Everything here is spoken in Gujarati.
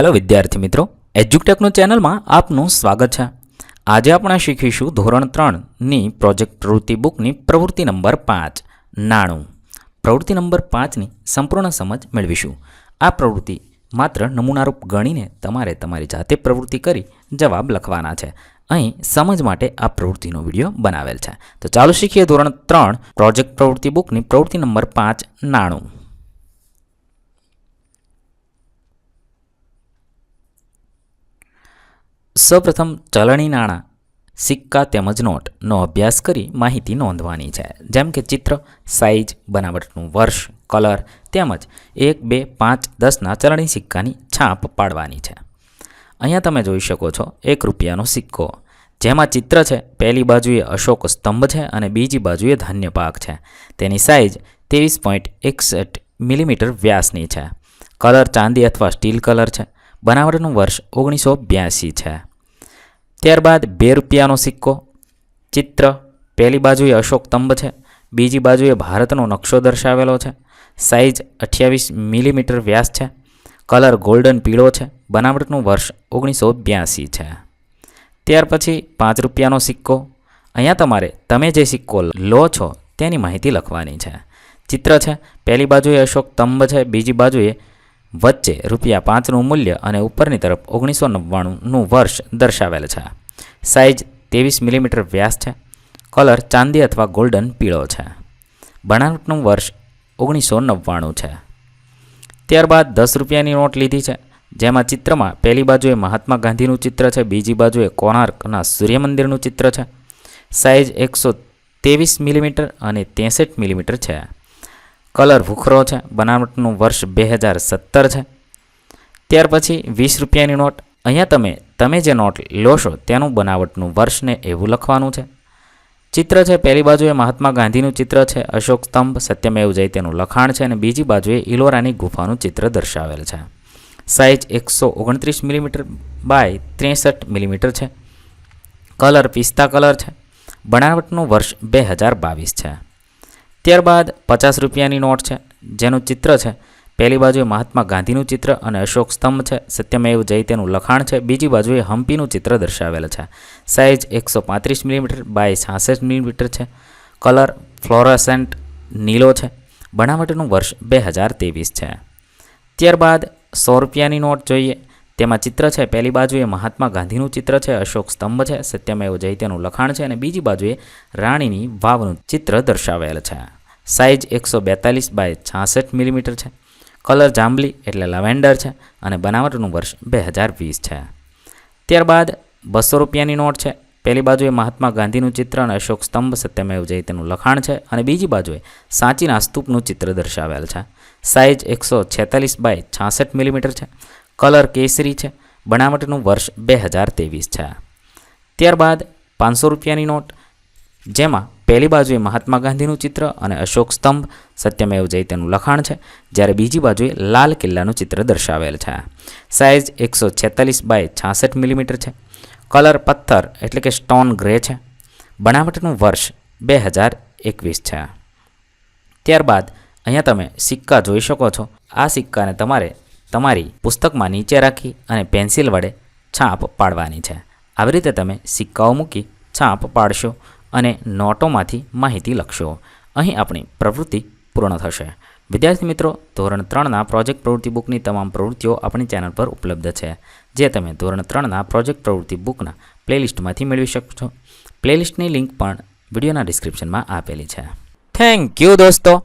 હેલો વિદ્યાર્થી મિત્રો એજ્યુટેકનો ચેનલમાં આપનું સ્વાગત છે. આજે આપણે શીખીશું ધોરણ ત્રણની પ્રોજેક્ટ પ્રવૃત્તિ બુકની પ્રવૃત્તિ નંબર પાંચ, નાણું. પ્રવૃત્તિ નંબર પાંચની સંપૂર્ણ સમજ મેળવીશું. આ પ્રવૃત્તિ માત્ર નમૂનારૂપ ગણીને તમારે તમારી જાતે પ્રવૃત્તિ કરી જવાબ લખવાના છે. અહીં સમજ માટે આ પ્રવૃત્તિનો વીડિયો બનાવેલ છે. તો ચાલો શીખીએ ધોરણ ત્રણ, પ્રોજેક્ટ પ્રવૃત્તિ બુકની પ્રવૃત્તિ નંબર પાંચ, નાણું. સૌપ્રથમ ચલણી નાણાં, સિક્કા તેમજ નોટનો અભ્યાસ કરી માહિતી નોંધવાની છે. જેમ કે ચિત્ર સાઇઝ બનાવટનું વર્ષ, કલર તેમજ એક, બે, પાંચ, દસના ચલણી સિક્કાની છાપ પાડવાની છે. અહીંયા તમે જોઈ શકો છો એક રૂપિયાનો સિક્કો. જેમાં ચિત્ર છે, પહેલી બાજુએ અશોક સ્તંભ છે અને બીજી બાજુએ ધાન્ય પાક છે. તેની સાઇઝ ત્રેવીસ પોઈન્ટ એકસઠ મિલીમીટર વ્યાસની છે. કલર ચાંદી અથવા સ્ટીલ કલર છે. બનાવટનું વર્ષ ઓગણીસો બ્યાસી છે. ત્યારબાદ બે રૂપિયાનો સિક્કો, ચિત્ર, પહેલી બાજુએ અશોક સ્તંભ છે, બીજી બાજુએ ભારતનો નકશો દર્શાવેલો છે. સાઇઝ અઠ્યાવીસ મિલીમીટર વ્યાસ છે, કલર ગોલ્ડન પીળો છે, બનાવટનું વર્ષ ઓગણીસો બ્યાસી છે. ત્યાર પછી પાંચ રૂપિયાનો સિક્કો, અહીંયા તમારે તમે જે સિક્કો લો છો તેની માહિતી લખવાની છે. ચિત્ર છે, પહેલી બાજુએ અશોક સ્તંભ છે, બીજી બાજુએ વચ્ચે રૂપિયા પાંચનું મૂલ્ય અને ઉપરની તરફ ઓગણીસો નવ્વાણુંનું વર્ષ દર્શાવેલ છે. સાઇઝ ત્રેવીસ મિલીમીટર વ્યાસ છે. કલર ચાંદી અથવા ગોલ્ડન પીળો છે. બનાવટનું વર્ષ ઓગણીસો નવ્વાણું છે. ત્યારબાદ દસ રૂપિયાની નોટ લીધી છે. જેમાં ચિત્રમાં પહેલી બાજુએ મહાત્મા ગાંધીનું ચિત્ર છે. બીજી બાજુએ કોણાર્કના સૂર્યમંદિરનું ચિત્ર છે. સાઇઝ એકસો ત્રેવીસ મિલીમીટર અને ત્રેસઠ મિલીમીટર છે. કલર ભૂખરો છે. બનાવટનું વર્ષ બે હજાર સત્તર છે. ત્યાર પછી વીસ રૂપિયાની નોટ. અહીંયા તમે તમે જે નોટ લો છો તેનું બનાવટનું વર્ષને એવું લખવાનું છે. ચિત્ર છે, પહેલી બાજુએ મહાત્મા ગાંધીનું ચિત્ર છે, અશોક સ્તંભ, સત્યમેવ જયતેનું લખાણ છે અને બીજી બાજુએ ઇલોરાની ગુફાનું ચિત્ર દર્શાવેલ છે. સાઇઝ એકસો ઓગણત્રીસ મિલીમીટર બાય ત્રેસઠ મિલીમીટર છે. કલર પિસ્તા કલર છે. બનાવટનું વર્ષ બે હજાર બાવીસ છે. ત્યારબાદ પચાસ રૂપિયાની નોટ છે, જેનું ચિત્ર છે. પહેલી બાજુએ મહાત્મા ગાંધીનું ચિત્ર અને અશોક સ્તંભ છે, સત્યમેવ જયતેનું લખાણ છે. બીજી બાજુએ હમ્પીનું ચિત્ર દર્શાવેલ છે. સાઇઝ એકસો પાંત્રીસ મિલીમીટર બાય છાસઠ મિલીમીટર છે. કલર ફ્લોરસેન્ટ નીલો છે. બનાવટનું વર્ષ બે હજાર ત્રેવીસ છે. ત્યારબાદ સો રૂપિયાની નોટ જોઈએ. તેમાં ચિત્ર છે, પહેલી બાજુએ મહાત્મા ગાંધીનું ચિત્ર છે, અશોક સ્તંભ છે, સત્યમેવ જયતેનું લખાણ છે અને બીજી બાજુએ રાણીની વાવનું ચિત્ર દર્શાવેલ છે. સાઇઝ એકસો બેતાલીસ બાય છાસઠ મિલીમીટર છે. કલર જાંબલી એટલે લવેન્ડર છે અને બનાવટનું વર્ષ બે હજાર વીસ છે. ત્યારબાદ બસો રૂપિયાની નોટ છે. પહેલી બાજુએ મહાત્મા ગાંધીનું ચિત્ર અને અશોક સ્તંભ, સત્યમેવ જયતેનું લખાણ છે અને બીજી બાજુએ સાંચીના સ્તૂપનું ચિત્ર દર્શાવેલ છે. સાઇઝ એકસો છેતાલીસ બાય છાસઠ મિલીમીટર છે. કલર કેસરી છે. બનાવટનું વર્ષ બે હજાર ત્રેવીસ છે. ત્યારબાદ પાંચસો રૂપિયાની નોટ. જેમાં પહેલી બાજુએ મહાત્મા ગાંધીનું ચિત્ર અને અશોક સ્તંભ, સત્યમેવ જયતેનું લખાણ છે. જ્યારે બીજી બાજુએ લાલ કિલ્લાનું ચિત્ર દર્શાવેલ છે. સાઇઝ એકસો છેતાલીસ બાય છાસઠ મિલીમીટર છે. કલર પથ્થર એટલે કે સ્ટોન ગ્રે છે. બનાવટનું વર્ષ બે હજાર એકવીસ છે. ત્યારબાદ અહીંયા તમે સિક્કા જોઈ શકો છો. આ સિક્કાને તમારે તમારી પુસ્તકમાં નીચે રાખી અને પેન્સિલ વડે છાપ પાડવાની છે. આવી રીતે તમે સિક્કાઓ મૂકી છાપ પાડશો અને નોટોમાંથી માહિતી લખશો. અહીં આપણી પ્રવૃત્તિ પૂર્ણ થશે. વિદ્યાર્થી મિત્રો, ધોરણ ત્રણના પ્રોજેક્ટ પ્રવૃત્તિ બુકની તમામ પ્રવૃત્તિઓ આપણી ચેનલ પર ઉપલબ્ધ છે, જે તમે ધોરણ ત્રણના પ્રોજેક્ટ પ્રવૃત્તિ બુકના પ્લેલિસ્ટમાંથી મેળવી શકો છો. પ્લેલિસ્ટની લિંક પણ વિડીયોના ડિસ્ક્રિપ્શનમાં આપેલી છે. થેન્ક યુ દોસ્તો!